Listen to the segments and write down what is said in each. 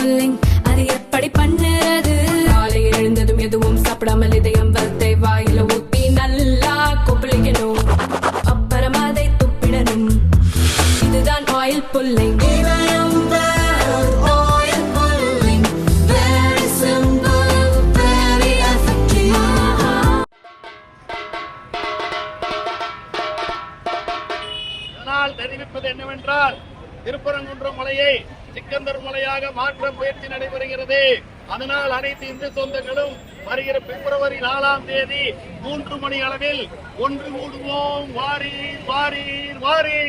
Pulling அது எப்படி பண்ணுறது? காலை எழுந்ததும் எதுவும் சாப்பிடாமல் இதயம் வளர்த்தை வாயில ஊத்தி நல்லா கொப்பளிக்கணும். அப்புறம் அதை துப்பிடணும். இதுதான் ஆயில் புல்லிங் ஆயில் தெரிவிப்பது என்னவென்றால் திருப்பரங்குன்றம் மலையை சிக்கந்தர் மலையாக மாற்ற முயற்சி நடைபெறுகிறது. அதனால் அனைத்து இந்து சொந்தங்களும் வருகிற பிப்ரவரி நாலாம் தேதி மூன்று மணி அளவில் ஒன்று கூடுவோம் வாரி வாரி வாரி.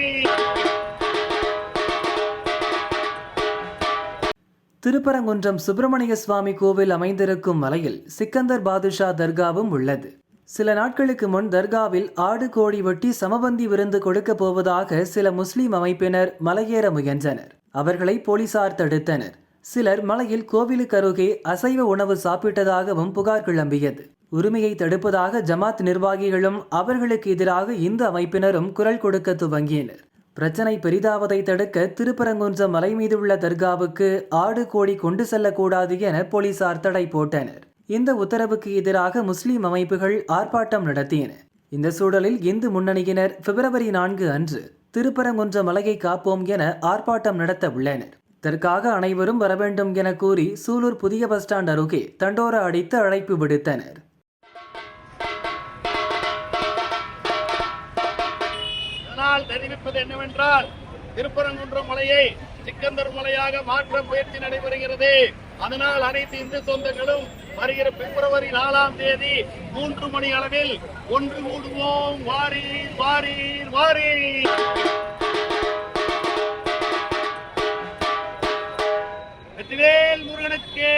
திருப்பரங்குன்றம் சுப்பிரமணிய சுவாமி கோவில் அமைந்திருக்கும் மலையில் சிக்கந்தர் பாதுஷா தர்காவும் உள்ளது. சில நாட்களுக்கு முன் தர்காவில் ஆடு கோழி வெட்டி சமபந்தி விருந்து கொடுக்க போவதாக சில முஸ்லிம் அமைப்பினர் மலையேற முயன்றனர். அவர்களை போலீசார் தடுத்தனர். சிலர் மலையில் கோவிலுக்கு அருகே அசைவ உணவு சாப்பிட்டதாகவும் புகார் கிளம்பியது. உரிமையை தடுப்பதாக ஜமாத் நிர்வாகிகளும் அவர்களுக்கு எதிராக இந்து அமைப்பினரும் குரல் கொடுக்க துவங்கினர். பிரச்சனை பெரிதாவதை தடுக்க திருப்பரங்குன்றம் மலை மீதுள்ள தர்காவுக்கு ஆடு கோழி கொண்டு செல்லக்கூடாது என போலீசார் தடை போட்டனர். இந்த உத்தரவுக்கு எதிராக முஸ்லிம் அமைப்புகள் ஆர்ப்பாட்டம் நடத்தின. இந்த சூழலில் இந்து முன்னணியினர் பிப்ரவரி நான்கு அன்று திருப்பரங்குன்ற மலையை காப்போம் என ஆர்ப்பாட்டம் நடத்த உள்ளனர். இதற்காக அனைவரும் வர வேண்டும் என கூறி சூலூர் புதிய பஸ் ஸ்டாண்ட் அருகே தண்டோரா அடித்து அழைப்பு விடுத்தனர். தெரிவிப்பது என்னவென்றால் திருப்பரங்குன்றம் மலையை சிக்கந்தர் மலையாக மாற்ற முயற்சி நடைபெறுகிறது. அதனால் அனைத்து இந்து சொந்தங்களும் வருகிற பிப்ரவரி நாலாம் தேதி மூன்று மணி அளவில் ஒன்று கூடுவோம் வாரீர் வாரீர் வாரீர். வெற்றிவேல் முருகனுக்கு.